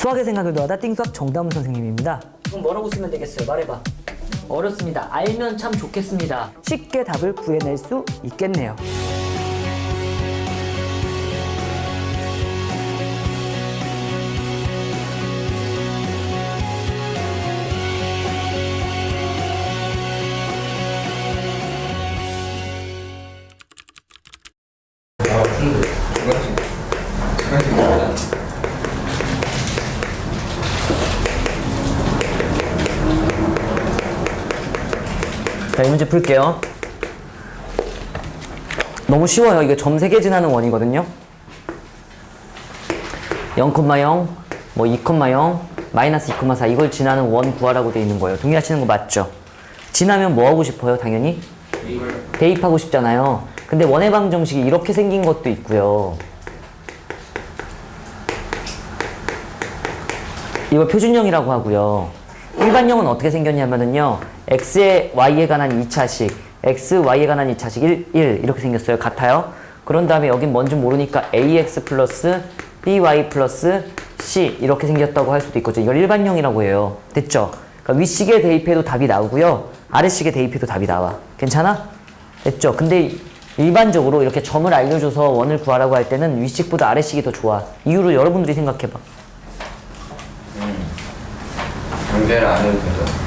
수학의 생각을 더하다 띵수학 정다운 선생님입니다. 그럼 뭐라고 쓰면 되겠어요? 말해봐. 어렵습니다. 알면 참 좋겠습니다. 쉽게 답을 구해낼 수 있겠네요. 자, 이 문제 풀게요. 너무 쉬워요. 이거 점 3개 지나는 원이거든요. 0,0, 뭐 2,0, 마이너스 2,4 이걸 지나는 원 구하라고 돼 있는 거예요. 동의하시는 거 맞죠? 지나면 뭐 하고 싶어요, 당연히? 대입하고 싶잖아요. 근데 원의 방정식이 이렇게 생긴 것도 있고요. 이걸 표준형이라고 하고요. 일반형은 어떻게 생겼냐면은요. X에 y에 관한 2차식, x, y에 관한 2차식 1, 1 이렇게 생겼어요. 같아요. 그런 다음에 여긴 뭔지 모르니까 ax 플러스 by 플러스 c 이렇게 생겼다고 할 수도 있거든요. 이걸 일반형이라고 해요. 됐죠? 그러니까 윗식에 대입해도 답이 나오고요. 아래식에 대입해도 답이 나와. 괜찮아? 됐죠? 근데 일반적으로 이렇게 점을 알려줘서 원을 구하라고 할 때는 윗식보다 아래식이 더 좋아. 이유를 여러분들이 생각해봐. 연결 안 해도 되죠?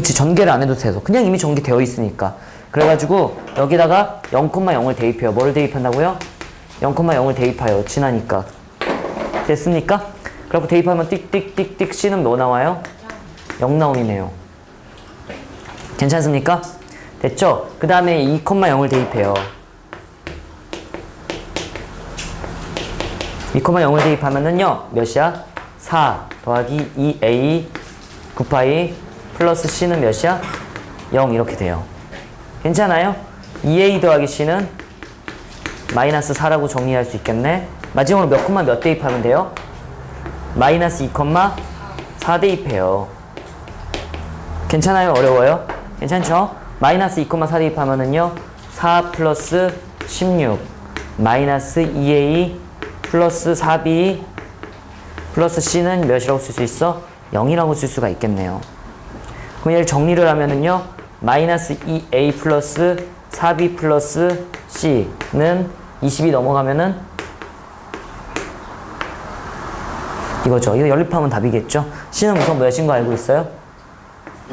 그치 전개를 안 해도 돼서 그냥 이미 전개되어 있으니까 그래가지고 여기다가 0,0을 대입해요 뭐를 대입한다고요? 0,0을 대입해요 지나니까 됐습니까? 그리고 대입하면 띡띡띡띡 C는 뭐 나와요? 0 나옴이네요 괜찮습니까? 됐죠? 그 다음에 2,0을 대입해요 2,0을 대입하면은요 몇이야? 4 더하기 2A 9파이 플러스 C는 몇이야? 0 이렇게 돼요. 괜찮아요? 2A 더하기 C는 마이너스 4라고 정리할 수 있겠네. 마지막으로 몇 콤마 몇 대입하면 돼요? 마이너스 2 콤마 4 대입해요. 괜찮아요? 어려워요? 괜찮죠? 마이너스 2 콤마 4 대입하면은요 4 플러스 16 마이너스 2A 플러스 4B 플러스 C는 몇이라고 쓸 수 있어? 0이라고 쓸 수가 있겠네요. 그럼 얘를 정리를 하면은요, 마이너스 2a 플러스 4b 플러스 c는 20이 넘어가면은 이거죠. 이거 연립하면 답이겠죠. c는 우선 몇인 거 알고 있어요?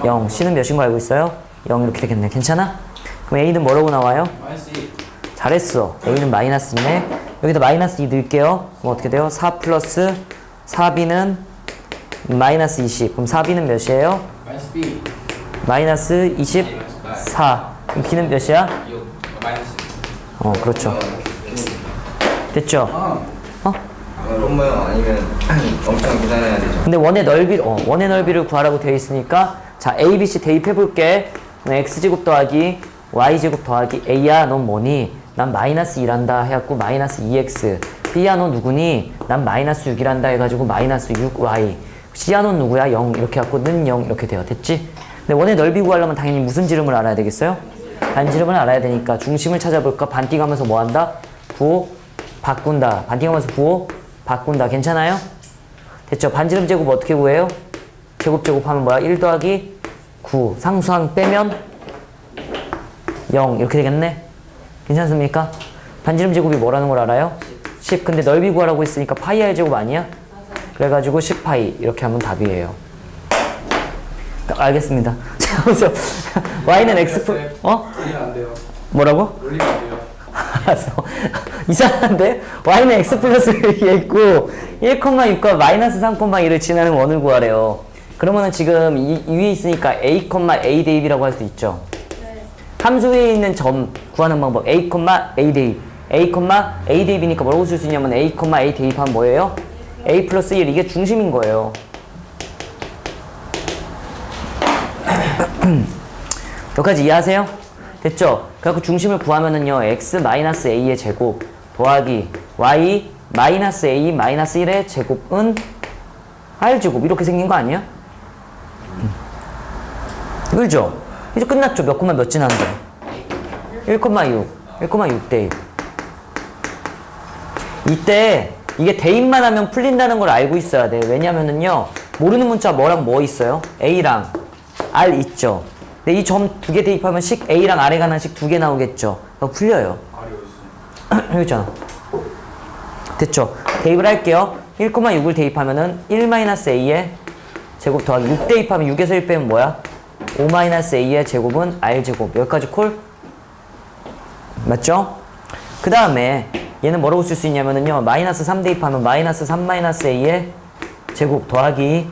0. c는 몇인 거 알고 있어요? 0 이렇게 되겠네. 괜찮아? 그럼 a는 뭐라고 나와요? 마이너스 2. 잘했어. a는 마이너스 2네. 여기다 마이너스 2 넣을게요. 그럼 어떻게 돼요? 4 플러스 4b는 마이너스 20. 그럼 4b는 몇이에요? 마이너스 B. 마이너스 24. 그럼 b는 몇이야? 6. 마이너스. 어, 그렇죠. 됐죠? 아. 어? 그런 모양 아니면 엄청 계산해야 되죠? 근데 원의 넓이, 어, 원의 넓이를 구하라고 되어 있으니까 자, a, b, c 대입해 볼게. x제곱 더하기 y제곱 더하기 a야, 넌 뭐니? 난 마이너스 1한다 해갖고 마이너스 2x. b야, 너 누구니? 난 마이너스 6이란다 해가지고 마이너스 6y. 너 누구야? 0 이렇게 해갖고 는 0 이렇게 돼요. 됐지? 근데 원의 넓이 구하려면 당연히 무슨 지름을 알아야 되겠어요? 반지름을 알아야 되니까 중심을 찾아볼까? 반띵하면서 뭐 한다? 부호 바꾼다. 반띵하면서 부호 바꾼다. 괜찮아요? 됐죠? 반지름 제곱 어떻게 구해요? 제곱 제곱하면 뭐야? 1 더하기 9. 상수항 빼면 0 이렇게 되겠네? 괜찮습니까? 반지름 제곱이 뭐라는 걸 알아요? 10. 근데 넓이 구하라고 했으니까 파이 r 제곱 아니야? 그래가지고 10파이 이렇게 하면 답이에요. 알겠습니다. 자, 그래서 y는 x 플 어? 롤리면 안 돼요. 뭐라고? 롤리면 안 돼요. 알았어. 이상한데? y는 x 플러스 1이 있고 1,6과 마이너스 3,1을 지나는 원을 구하래요. 그러면은 지금 이, 이 위에 있으니까 a, a 대입이라고 할 수 있죠. 함수 위에 있는 점 구하는 방법 a, a 대입. a, a 대입이니까 뭐라고 쓸 수 있냐면 a, a 대입하면 뭐예요? A 플러스 1 이게 중심인 거예요. 여기까지 이해하세요? 됐죠? 그래갖고 중심을 구하면은요, x 마이너스 a의 제곱 더하기 y 마이너스 a 마이너스 1의 제곱은 r 제곱 이렇게 생긴 거 아니야? 음. 그죠? 이제 끝났죠? 몇 콤마 몇 지났는데? 1,6 1,6 대입 이때 이게 대입만 하면 풀린다는 걸 알고 있어야 돼. 왜냐면은요, 모르는 문자 뭐랑 뭐 있어요? A랑 R 있죠. 근데 이 점 두 개 대입하면 식 A랑 R에 관한 식 두 개 나오겠죠. 그거 풀려요. 여기 있잖아. 됐죠? 대입을 할게요. 1,6을 대입하면은 1-a의 제곱 더하기 6 대입하면 6에서 1 빼면 뭐야? 5-a의 제곱은 r제곱. 여기까지 콜? 맞죠? 그 다음에 얘는 뭐라고 쓸 수 있냐면은요. 마이너스 3 대입하면 마이너스 3-a의 제곱 더하기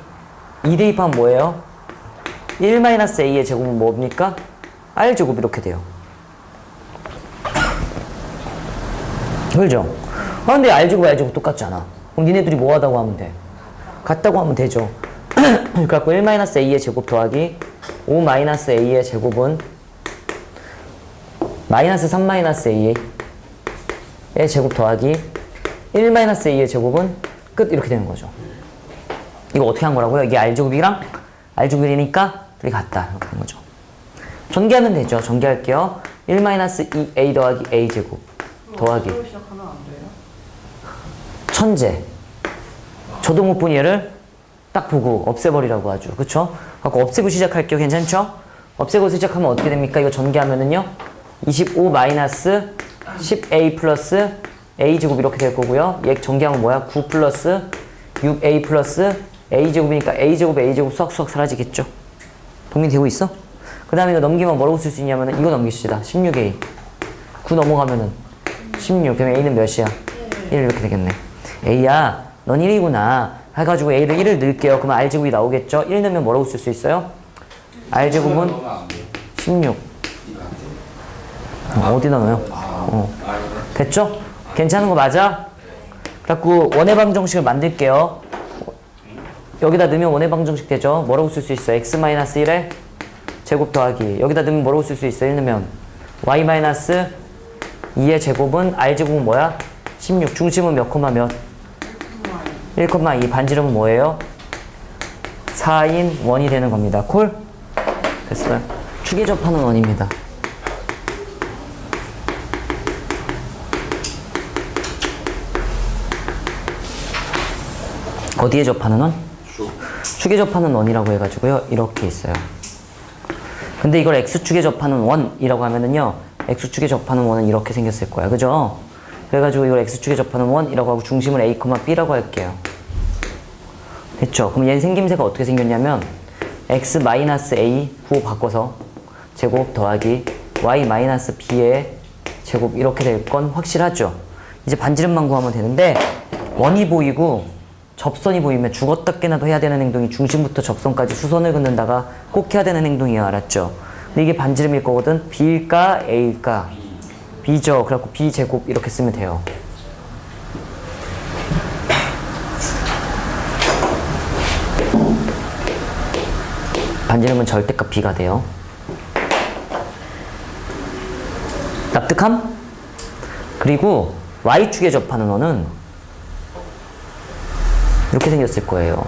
2 대입하면 뭐예요? 1-a의 제곱은 뭡니까? r제곱 이렇게 돼요. 그죠? 아, 근데 알제곱 알제곱 똑같잖아. 그럼 니네들이 뭐 하다고 하면 돼? 같다고 하면 되죠. 그래갖고 1-a의 제곱 더하기 5-a의 제곱은 마이너스 3-a 의 제곱 더하기 1-a의 제곱은 끝 이렇게 되는 거죠. 이거 어떻게 한 거라고요? 이게 R제곱이랑 R제곱이니까 둘이 같다 이렇게 된 거죠. 전개하면 되죠. 전개할게요. 1-2A 더하기 A제곱 더하기 천재. 저도 못본 얘를 딱 보고 없애버리라고 하죠. 그쵸? 갖고 없애고 시작할게요. 괜찮죠? 없애고 시작하면 어떻게 됩니까? 이거 전개하면은요. 25 마이너스 10a 플러스 a 제곱 이렇게 될 거고요. 얘 전개하면 뭐야? 9 플러스 6a 플러스 a 제곱이니까 a 제곱 a 제곱 쏙쏙 사라지겠죠. 동민되고 있어? 그 다음에 이거 넘기면 뭐라고 쓸 수 있냐면 은 이거 넘깁시다. 16a. 9 넘어가면은 16. 그러면 a는 몇이야? 1 이렇게 되겠네. A야, 넌 1이구나. 해가지고 A를 1을 넣을게요. 그러면 R제곱이 나오겠죠? 1 넣으면 뭐라고 쓸 수 있어요? R제곱은 16. 어, 어디다 넣어요? 어. 됐죠? 괜찮은 거 맞아? 그래갖고 원의 방정식을 만들게요. 여기다 넣으면 원의 방정식 되죠? 뭐라고 쓸 수 있어? x-1의 제곱 더하기. 여기다 넣으면 뭐라고 쓸 수 있어? 1 넣으면 y-2의 제곱은 R제곱은 뭐야? 16. 중심은 몇 콤마 몇? 1,2 반지름은 뭐예요? 4인 원이 되는 겁니다. 콜? 됐어요. 축에 접하는 원입니다. 어디에 접하는 원? 축에 접하는 원이라고 해가지고요. 이렇게 있어요. 근데 이걸 x축에 접하는 원이라고 하면은요. x축에 접하는 원은 이렇게 생겼을 거야. 그죠? 그래가지고 이걸 x축에 접하는 원이라고 하고 중심을 a, b라고 할게요. 됐죠? 그럼 얘 생김새가 어떻게 생겼냐면 x-a 구호 바꿔서 제곱 더하기 y-b의 제곱 이렇게 될 건 확실하죠? 이제 반지름만 구하면 되는데 원이 보이고 접선이 보이면 죽었다 깨나도 해야 되는 행동이 중심부터 접선까지 수선을 긋는다가 꼭 해야 되는 행동이에요. 알았죠? 근데 이게 반지름일 거거든. b일까 a일까? b죠. 그래갖고 b 제곱 이렇게 쓰면 돼요. 반지름은 절대값 b가 돼요. 납득함? 그리고 y축에 접하는 원은 이렇게 생겼을 거예요.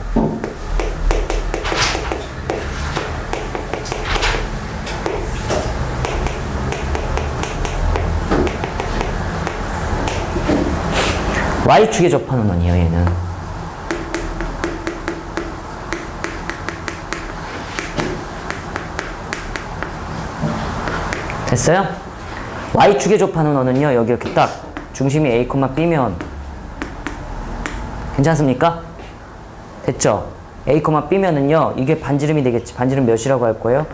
y축에 접하는 원이에요, 얘는. 됐어요? y축에 접하는 원은요, 여기 이렇게 딱 중심이 a, b면 괜찮습니까? 됐죠? a, b면은요, 이게 반지름이 되겠지. 반지름 몇이라고 할 거예요?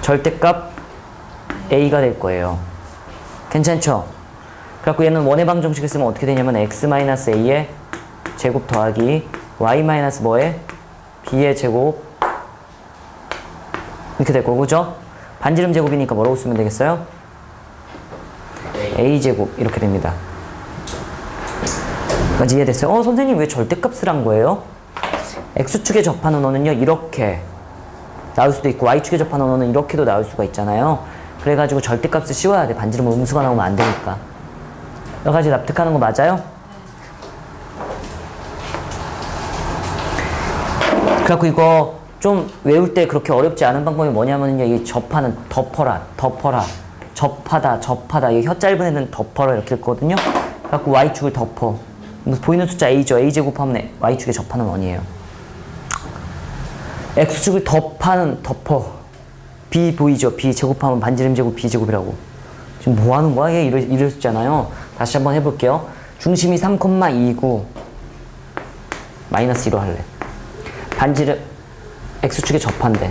절대값 a가 될 거예요. 괜찮죠? 그래갖고 얘는 원의 방정식을 쓰면 어떻게 되냐면 x-a의 제곱 더하기 y- 뭐의 b의 제곱 이렇게 될 거고, 그죠? 반지름 제곱이니까 뭐라고 쓰면 되겠어요? a 제곱 이렇게 됩니다. 까지 이해됐어요? 어, 선생님 왜 절대값을 한 거예요? x축에 접하는 어는요, 이렇게 나올 수도 있고, y축에 접하는 어는 이렇게도 나올 수가 있잖아요. 그래가지고 절대값을 씌워야 돼. 반지름 음수가 나오면 안 되니까. 여러 가지 납득하는 거 맞아요? 그래갖고 이거 좀 외울 때 그렇게 어렵지 않은 방법이 뭐냐면요, 이 접하는 덮어라, 덮어라, 접하다, 접하다. 이 혀 짧은 애는 덮어라 이렇게 했거든요. 갖고 y축을 덮어. 뭐 보이는 숫자 a죠. a 제곱하면 y축에 접하는 원이에요. x축을 덮하는 덮어. b 보이죠? b 제곱하면 반지름 제곱 b 제곱이라고. 지금 뭐 하는 거야? 얘 이럴, 이랬잖아요. 다시 한번 해볼게요. 중심이 3,2고 마이너스 1로 할래. 반지름 x축에 접한대.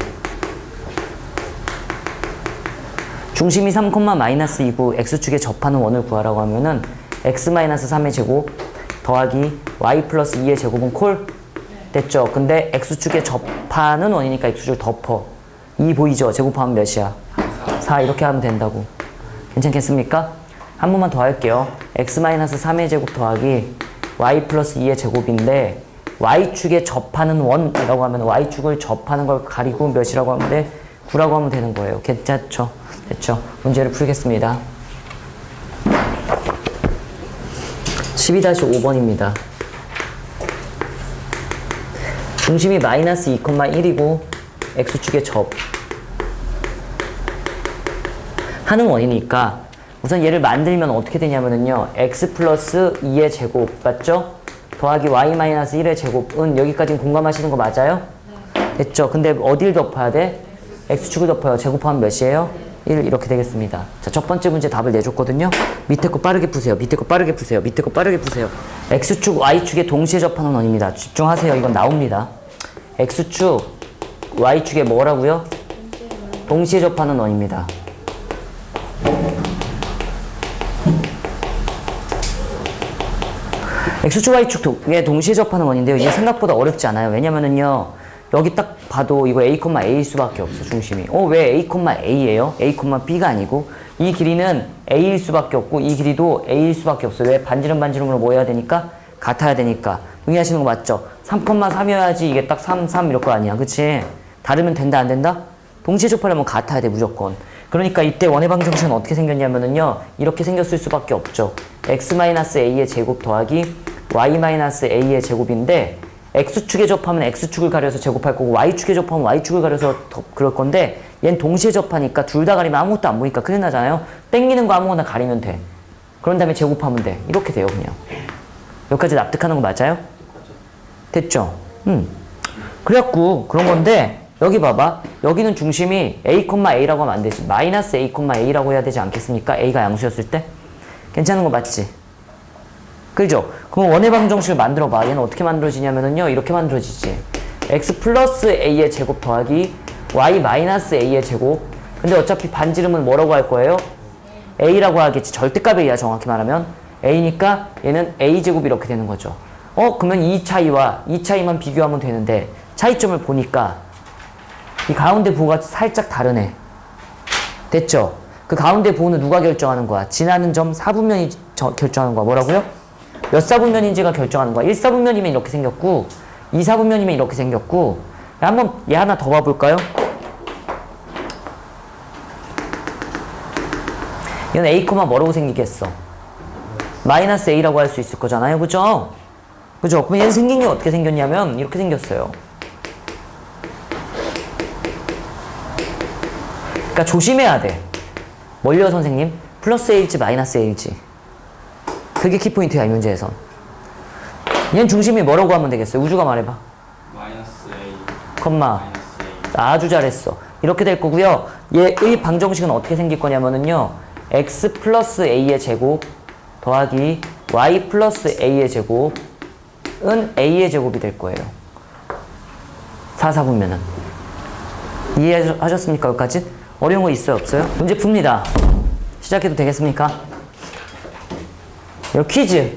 중심이 3, 마이너스 2고 x축에 접하는 원을 구하라고 하면은 x 마이너스 3의 제곱 더하기 y 플러스 2의 제곱은 콜 됐죠? 근데 x축에 접하는 원이니까 x축을 덮어 2 보이죠? 제곱하면 몇이야? 4 이렇게 하면 된다고 괜찮겠습니까? 한 번만 더 할게요 x 마이너스 3의 제곱 더하기 y 플러스 2의 제곱인데 y축에 접하는 원이라고 하면 y축을 접하는 걸 가리고 몇이라고 하면 돼? 9라고 하면 되는 거예요. 괜찮죠? 됐죠? 문제를 풀겠습니다. 12-5번입니다. 중심이 마이너스 2,1이고 x축에 접 하는 원이니까 우선 얘를 만들면 어떻게 되냐면은요 x 플러스 2의 제곱 맞죠? 더하기 y 마이너스 1의 제곱은 여기까지는 공감하시는 거 맞아요? 됐죠? 근데 어딜 덮어야 돼? x축을 덮어요. 제곱하면 몇이에요? 1 이렇게 되겠습니다. 자, 첫 번째 문제 답을 내줬거든요. 밑에 거 빠르게 푸세요. 밑에 거 빠르게 푸세요. 밑에 거 빠르게 푸세요. x축, y축에 동시에 접하는 원입니다. 집중하세요. 이건 나옵니다. x축, y축에 뭐라고요? 동시에 접하는 원입니다. x축, y축에 동시에 접하는 원인데요. 이게 생각보다 어렵지 않아요. 왜냐면은요. 여기 딱 봐도 이거 a, a일 수밖에 없어 중심이. 어 왜 a, a예요? a, b가 아니고 이 길이는 a일 수밖에 없고 이 길이도 a일 수밖에 없어. 왜 반지름 반지름으로 모여야 되니까 같아야 되니까. 동의하시는 거 맞죠? 3,3이어야지 이게 딱 3, 3 이럴 거 아니야, 그치? 다르면 된다 안 된다? 동시에 접하려면 같아야 돼 무조건. 그러니까 이때 원의 방정식은 어떻게 생겼냐면은요 이렇게 생겼을 수밖에 없죠. x-a의 제곱 더하기 y-a의 제곱인데 x축에 접하면 x축을 가려서 제곱할 거고 y축에 접하면 y축을 가려서 더 그럴 건데 얘는 동시에 접하니까 둘 다 가리면 아무것도 안 보니까 큰일 나잖아요. 땡기는 거 아무거나 가리면 돼. 그런 다음에 제곱하면 돼. 이렇게 돼요 그냥. 여기까지 납득하는 거 맞아요? 됐죠? 음. 그래갖고 그런 건데 여기 봐봐. 여기는 중심이 a, a라고 하면 안 되지. 마이너스 a, a라고 해야 되지 않겠습니까? a가 양수였을 때. 괜찮은 거 맞지? 그죠? 그럼 원의 방정식을 만들어 봐. 얘는 어떻게 만들어지냐면은요. 이렇게 만들어지지. x 플러스 a의 제곱 더하기 y 마이너스 a의 제곱. 근데 어차피 반지름은 뭐라고 할 거예요? a라고 하겠지. 절대값 a야 정확히 말하면. a니까 얘는 a 제곱이 이렇게 되는 거죠. 어 그러면 이 차이와 이 차이만 비교하면 되는데 차이점을 보니까 이 가운데 부호가 살짝 다르네. 됐죠? 그 가운데 부호는 누가 결정하는 거야? 지나는 점 4분면이 저- 결정하는 거야. 뭐라고요? 몇 사분면인지가 결정하는 거야. 1사분면이면 이렇게 생겼고 2사분면이면 이렇게 생겼고 한번 얘 하나 더 봐볼까요? 얘는 a, 뭐라고 생기겠어? 마이너스 a라고 할 수 있을 거잖아요. 그죠? 그죠? 그럼 얘는 생긴 게 어떻게 생겼냐면 이렇게 생겼어요. 그러니까 조심해야 돼. 뭘요, 선생님? 플러스 a일지 마이너스 a일지. 그게 키포인트야, 이 문제에선. 얘는 중심이 뭐라고 하면 되겠어요? 우주가 말해봐. 마이너스 A 컴마. 마이너스 A 아주 잘했어. 이렇게 될 거고요. 얘의 방정식은 어떻게 생길 거냐면은요. x 플러스 a의 제곱 더하기 y 플러스 a의 제곱은 a의 제곱이 될 거예요. 4, 4분면은. 이해하셨습니까? 여기까지? 어려운 거 있어요? 없어요? 문제 풉니다. 시작해도 되겠습니까? 이 퀴즈.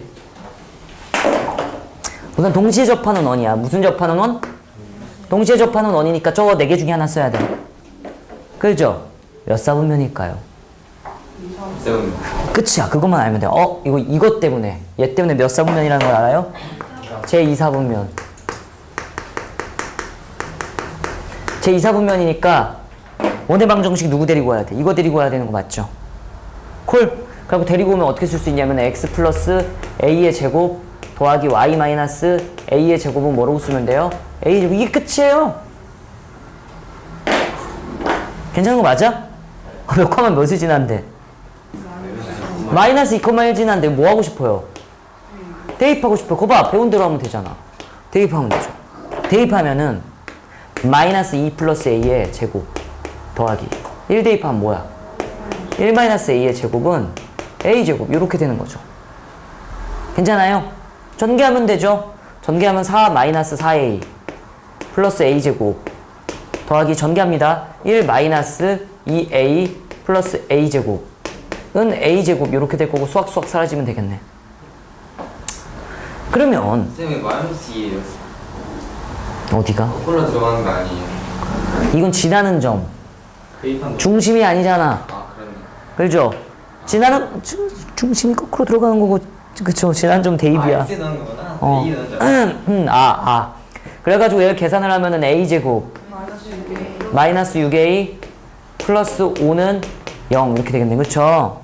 우선 동시에 접하는 원이야. 무슨 접하는 원? 동시에 접하는 원이니까 저거 네 개 중에 하나 써야 돼. 그죠? 몇 사분면일까요? 끝이야. 그것만 알면 돼. 어, 이거 이것 때문에 얘 때문에 몇 사분면이라는 걸 알아요? 제 2사분면. 제 2사분면이니까 원의 방정식 누구 데리고 와야 돼? 이거 데리고 와야 되는 거 맞죠? 콜. 그리고 데리고 오면 어떻게 쓸 수 있냐면 x 플러스 a의 제곱 더하기 y 마이너스 a의 제곱은 뭐라고 쓰면 돼요? a 제곱 이게 끝이에요. 괜찮은 거 맞아? 몇 컴마 몇을 지난데? 마이너스 2,1 지난데 뭐 하고 싶어요? 대입하고 싶어. 거봐. 배운 대로 하면 되잖아. 대입하면 되죠. 대입하면은 마이너스 2 플러스 a의 제곱 더하기 1 대입하면 뭐야? 1 마이너스 a의 제곱은 a 제곱 이렇게 되는 거죠. 괜찮아요? 전개하면 되죠. 전개하면 4 마이너스 4a 플러스 a 제곱 더하기 전개합니다. 1 마이너스 2a 플러스 a 제곱은 a 제곱 이렇게 될 거고 수학 수학 사라지면 되겠네. 그러면 쌤이 마이너스 2예요. 어디가? 콜라 들어가는 거 아니에요? 이건 지나는 점. 중심이 아니잖아. 아 그렇네. 그죠? 중- 중심이 거꾸로 들어가는 거고 그쵸? 지난 점 대입이야. 아 X 넣은 거구나. 어. 줄 음, 음, 아, 아. 그래가지고 얘를 계산을 하면은 a 제곱 마이너스 6a 플러스 5는 0 이렇게 되겠네, 그쵸?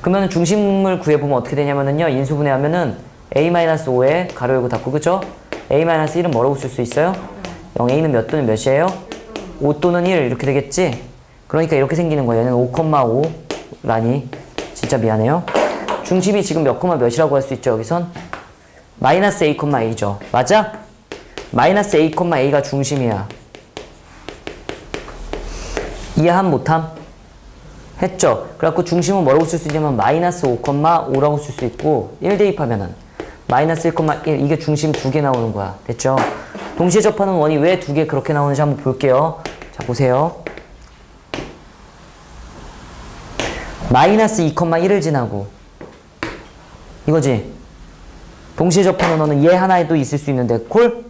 그러면 중심을 구해보면 어떻게 되냐면은요, 인수분해하면은 a 마이너스 5에 가로 열고 닫고, 그쵸? a 마이너스 1은 뭐라고 쓸 수 있어요? 0, a는 몇 또는 몇이에요? 5 또는 1 이렇게 되겠지? 그러니까 이렇게 생기는 거예요. 얘는 5,5 라니 진짜 미안해요. 중심이 지금 몇 콤마 몇이라고 할 수 있죠, 여기선? 마이너스 a, a죠. 맞아? 마이너스 a, a가 중심이야. 이해함 못함? 했죠? 그래갖고 중심은 뭐라고 쓸 수 있냐면 마이너스 5,5라고 쓸 수 있고 1 대입하면은 마이너스 1,1 이게 중심 두 개 나오는 거야. 됐죠? 동시에 접하는 원이 왜 두 개 그렇게 나오는지 한번 볼게요. 자, 보세요. 마이너스 2,1을 지나고 이거지? 동시에 접하는 원은 얘 하나에도 있을 수 있는데 콜?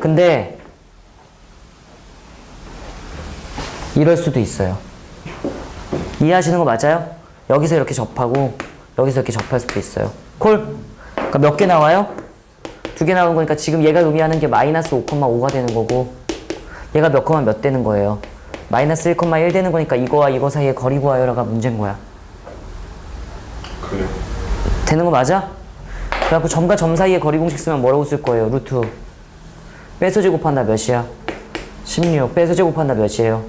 근데 이럴 수도 있어요. 이해하시는 거 맞아요? 여기서 이렇게 접하고 여기서 이렇게 접할 수도 있어요. 콜? 그러니까 몇 개 나와요? 두 개 나오는 거니까 지금 얘가 의미하는 게 마이너스 5,5가 되는 거고 얘가 몇 콤마 몇 되는 거예요. 마이너스 1,1 되는 거니까 이거와 이거 사이에 거리 구하여라가 문제인 거야. 그래요. 되는 거 맞아? 그래갖고 점과 점 사이에 거리 공식 쓰면 뭐라고 쓸 거예요? 루트 빼서 제곱한다 몇이야? 16 빼서 제곱한다 몇이에요?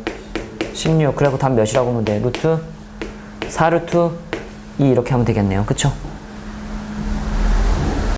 16 그래갖고 답 몇이라고 하면 돼? 루트 4루트 2 이렇게 하면 되겠네요 그쵸?